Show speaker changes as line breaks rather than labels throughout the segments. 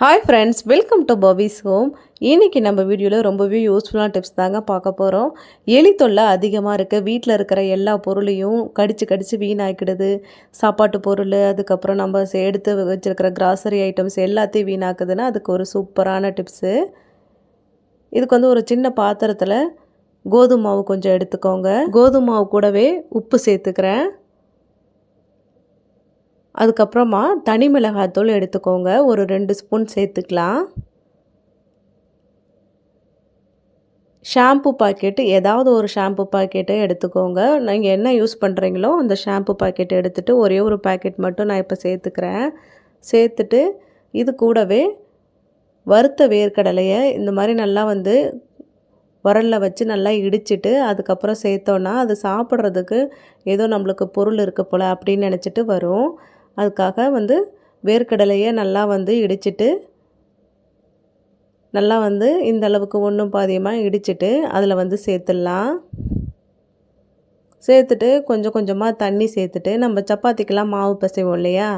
Hi friends welcome to பபிஸ் home இன்னைக்கு நம்ம வீடியோவில் ரொம்பவே யூஸ்ஃபுல்லான டிப்ஸ் தாங்க பார்க்க போகிறோம் எலி தொல்லை அதிகமாக இருக்குது வீட்டில் இருக்கிற எல்லா பொருளையும் கடித்து கடித்து வீணாக்கிடுது. சாப்பாட்டு பொருள் அதுக்கப்புறம் நம்ம எடுத்து வச்சுருக்கிற கிராசரி ஐட்டம்ஸ் எல்லாத்தையும் வீணாக்குதுன்னா அதுக்கு ஒரு சூப்பரான டிப்ஸு இதுக்கு வந்து ஒரு சின்ன பாத்திரத்தில் கோதுமை மாவு கொஞ்சம் எடுத்துக்கோங்க. கோதுமை மாவு கூடவே உப்பு சேர்த்துக்கிறேன். அதுக்கப்புறமா தனி மிளகாத்தூள் எடுத்துக்கோங்க. ஒரு ரெண்டு ஸ்பூன் சேர்த்துக்கலாம். ஷாம்பு பாக்கெட்டு ஏதாவது ஒரு ஷாம்பு பாக்கெட்டை எடுத்துக்கோங்க. நீங்கள் என்ன யூஸ் பண்ணுறீங்களோ அந்த ஷாம்பு பாக்கெட் எடுத்துகிட்டு ஒரே ஒரு பாக்கெட் மட்டும் நான் இப்போ சேர்த்துக்கிறேன். சேர்த்துட்டு இது கூடவே வறுத்த வேர்க்கடலையை இந்த மாதிரி நல்லா வந்து உரலில் வச்சு நல்லா இடிச்சிட்டு அதுக்கப்புறம் சேர்த்தோன்னா அது சாப்பிட்றதுக்கு ஏதோ நம்மளுக்கு பொருள் இருக்க போல் அப்படின்னு நினச்சிட்டு வரும். அதுக்காக வந்து வேர்க்கடலையை நல்லா வந்து இடிச்சிட்டு நல்லா வந்து இந்த அளவுக்கு ஒன்றும் பாதியமாக இடிச்சிட்டு அதில் வந்து சேர்த்துடலாம். சேர்த்துட்டு கொஞ்சம் கொஞ்சமாக தண்ணி சேர்த்துட்டு நம்ம சப்பாத்திக்கெலாம் மாவு பிசைவோம் இல்லையா?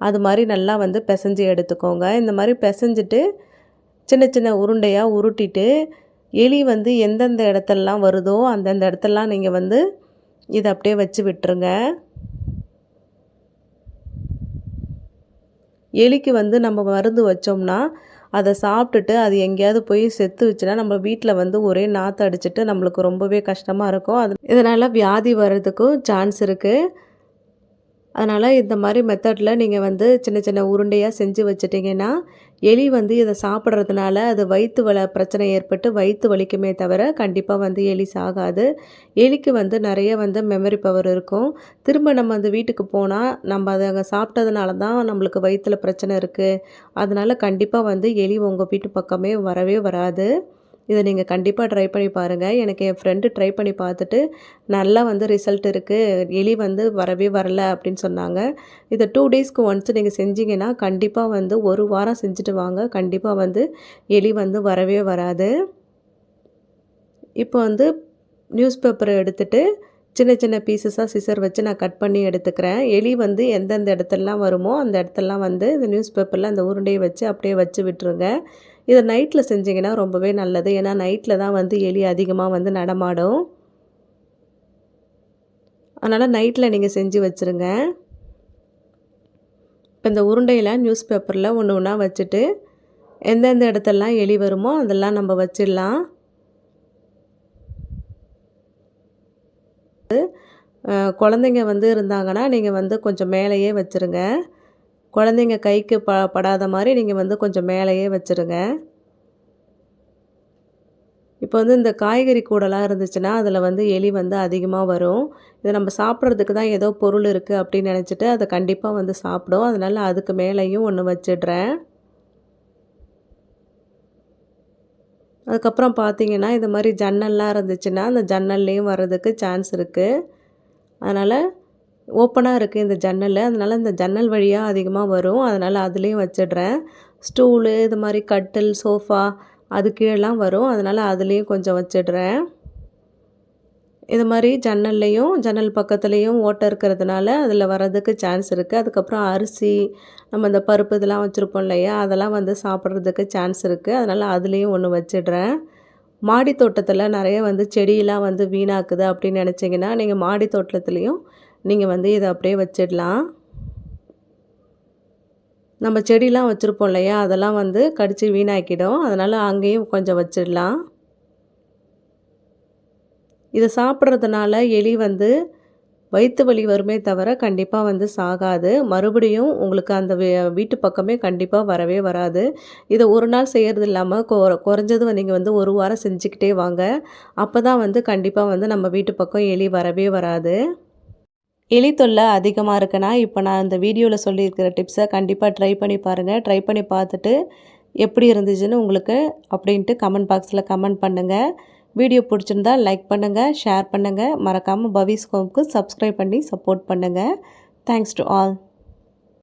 அது மாதிரி நல்லா வந்து பிசைஞ்சு எடுத்துக்கோங்க. இந்த மாதிரி பிசைஞ்சிட்டு சின்ன சின்ன உருண்டையாக உருட்டிட்டு எலி வந்து எந்தெந்த இடத்துலலாம் வருதோ அந்தந்த இடத்துலலாம் நீங்கள் வந்து இதை அப்படியே வச்சு விட்டுருங்க. எலிக்கு வந்து நம்ம மருந்து வச்சோம்னா அதை சாப்பிட்டுட்டு அது எங்கேயாவது போய் செத்து வச்சுன்னா நம்ம வீட்டில் வந்து ஒரே நாற்று அடிச்சுட்டு நம்மளுக்கு ரொம்பவே கஷ்டமாக இருக்கும். அது இதனால் வியாதி வர்றதுக்கும் சான்ஸ் இருக்குது அதனால் இந்த மாதிரி மெத்தடில் நீங்கள் வந்து சின்ன சின்ன உருண்டையாக செஞ்சு வச்சிட்டிங்கன்னா எலி வந்து இதை சாப்பிட்றதுனால அது வயிற்று வல பிரச்சனை ஏற்பட்டு வயிற்று வலிக்குமே தவிர கண்டிப்பாக வந்து எலி சாகாது. எலிக்கு வந்து நிறைய வந்து மெமரி பவர் இருக்கும். திரும்ப நம்ம அந்த வீட்டுக்கு போனால் நம்ம அதை அங்கே சாப்பிட்டதுனால தான் நம்மளுக்கு வயிற்றில் பிரச்சனை இருக்குது அதனால் கண்டிப்பாக வந்து எலி உங்கள் வீட்டு பக்கமே வரவே வராது. இதை நீங்கள் கண்டிப்பாக ட்ரை பண்ணி பாருங்கள் எனக்கு என் ஃப்ரெண்டு ட்ரை பண்ணி பார்த்துட்டு நல்லா வந்து ரிசல்ட் இருக்குது எலி வந்து வரவே வரல அப்படின்னு சொன்னாங்க. இதை டூ டேஸ்க்கு ஒன்ஸ் நீங்கள் செஞ்சீங்கன்னா கண்டிப்பாக வந்து ஒரு வாரம் செஞ்சுட்டு வாங்க. கண்டிப்பாக வந்து எலி வந்து வரவே வராது. இப்போ வந்து நியூஸ் பேப்பரை எடுத்துகிட்டு சின்ன சின்ன பீசஸாக சிசர் வச்சு நான் கட் பண்ணி எடுத்துக்கிறேன். எலி வந்து எந்தெந்த இடத்துலலாம் வருமோ அந்த இடத்துலலாம் வந்து இந்த நியூஸ் பேப்பரில் அந்த உருண்டையை வச்சு அப்படியே வச்சு விட்டுருங்க. இதை நைட்டில் செஞ்சிங்கன்னா ரொம்பவே நல்லது. ஏன்னா நைட்டில் தான் வந்து எலி அதிகமாக வந்து நடமாடும். அதனால் நைட்டில் நீங்கள் செஞ்சு வச்சுருங்க. இப்போ இந்த உருண்டையில் நியூஸ் பேப்பரில் ஒன்று ஒன்றா வச்சுட்டு எந்தெந்த இடத்துலலாம் எலி வருமோ அதெல்லாம் நம்ம வச்சிடலாம். குழந்தைங்க வந்து இருந்தாங்கன்னா நீங்கள் வந்து கொஞ்சம் மேலேயே வச்சுருங்க. குழந்தைங்க கைக்கு ப படாத மாதிரி நீங்கள் வந்து கொஞ்சம் மேலேயே வச்சுருங்க. இப்போ வந்து இந்த காய்கறி கூடலாம் இருந்துச்சுன்னா அதில் வந்து எலி வந்து அதிகமாக வரும். இதை நம்ம சாப்பிட்றதுக்கு தான் ஏதோ பொருள் இருக்குது அப்படின்னு நினச்சிட்டு அதை கண்டிப்பாக வந்து சாப்பிடும். அதனால் அதுக்கு மேலேயும் ஒன்று வச்சிடுறேன். அதுக்கப்புறம் பார்த்தீங்கன்னா இது மாதிரி ஜன்னல்லாம் இருந்துச்சுன்னா அந்த ஜன்னல்லையும் வர்றதுக்கு சான்ஸ் இருக்குது அதனால் ஓப்பனாக இருக்குது இந்த ஜன்னல் அதனால் இந்த ஜன்னல் வழியாக அதிகமாக வரும். அதனால் அதுலேயும் வச்சிடுறேன். ஸ்டூலு இது மாதிரி கட்டில் சோஃபா அது கீழெலாம் வரும். அதனால் அதுலேயும் கொஞ்சம் வச்சிடுறேன். இது மாதிரி ஜன்னல்லையும் ஜன்னல் பக்கத்துலேயும் ஓட்டை இருக்கிறதுனால அதில் வர்றதுக்கு சான்ஸ் இருக்குது அதுக்கப்புறம் அரிசி நம்ம இந்த பருப்பு இதெல்லாம் வச்சுருப்போம் இல்லையா? அதெல்லாம் வந்து சாப்பிட்றதுக்கு சான்ஸ் இருக்குது அதனால் அதுலேயும் ஒன்று வச்சிடுறேன். மாடி தோட்டத்தில் நிறைய வந்து செடியெலாம் வந்து வீணாக்குது அப்படின்னு நினச்சிங்கன்னா நீங்கள் மாடி தோட்டத்துலேயும் நீங்கள் வந்து இதை அப்படியே வச்சிடலாம். நம்ம செடிலாம் வச்சுருப்போம் இல்லையா? அதெல்லாம் வந்து கடித்து வீணாக்கிடும். அதனால் அங்கேயும் கொஞ்சம் வச்சிடலாம். இதை சாப்பிட்றதுனால எலி வந்து வயிற்று வலி வருமே தவிர கண்டிப்பாக வந்து சாகாது. மறுபடியும் உங்களுக்கு அந்த வீட்டு பக்கமே கண்டிப்பாக வரவே வராது. இதை ஒரு நாள் செய்கிறது இல்லாமல் கொ குறைஞ்சது நீங்கள் வந்து ஒரு வாரம் செஞ்சுக்கிட்டே வாங்க. அப்போ தான் வந்து கண்டிப்பாக வந்து நம்ம வீட்டு பக்கம் எலி வரவே வராது. எலி தொல்லை அதிகமாக இருக்குன்னா இப்போ நான் இந்த வீடியோவில் சொல்லியிருக்கிற டிப்ஸை கண்டிப்பாக ட்ரை பண்ணி பாருங்கள் ட்ரை பண்ணி பார்த்துட்டு எப்படி இருந்துச்சுன்னு உங்களுக்கு அப்படின்ட்டு கமெண்ட் பாக்ஸில் கமெண்ட் பண்ணுங்கள் வீடியோ பிடிச்சிருந்தா லைக் பண்ணுங்கள் ஷேர் பண்ணுங்கள் மறக்காமல் பவிஸ் ஹோம்க்கு சப்ஸ்கிரைப் பண்ணி சப்போர்ட் பண்ணுங்கள் தேங்க்ஸ் டு ஆல்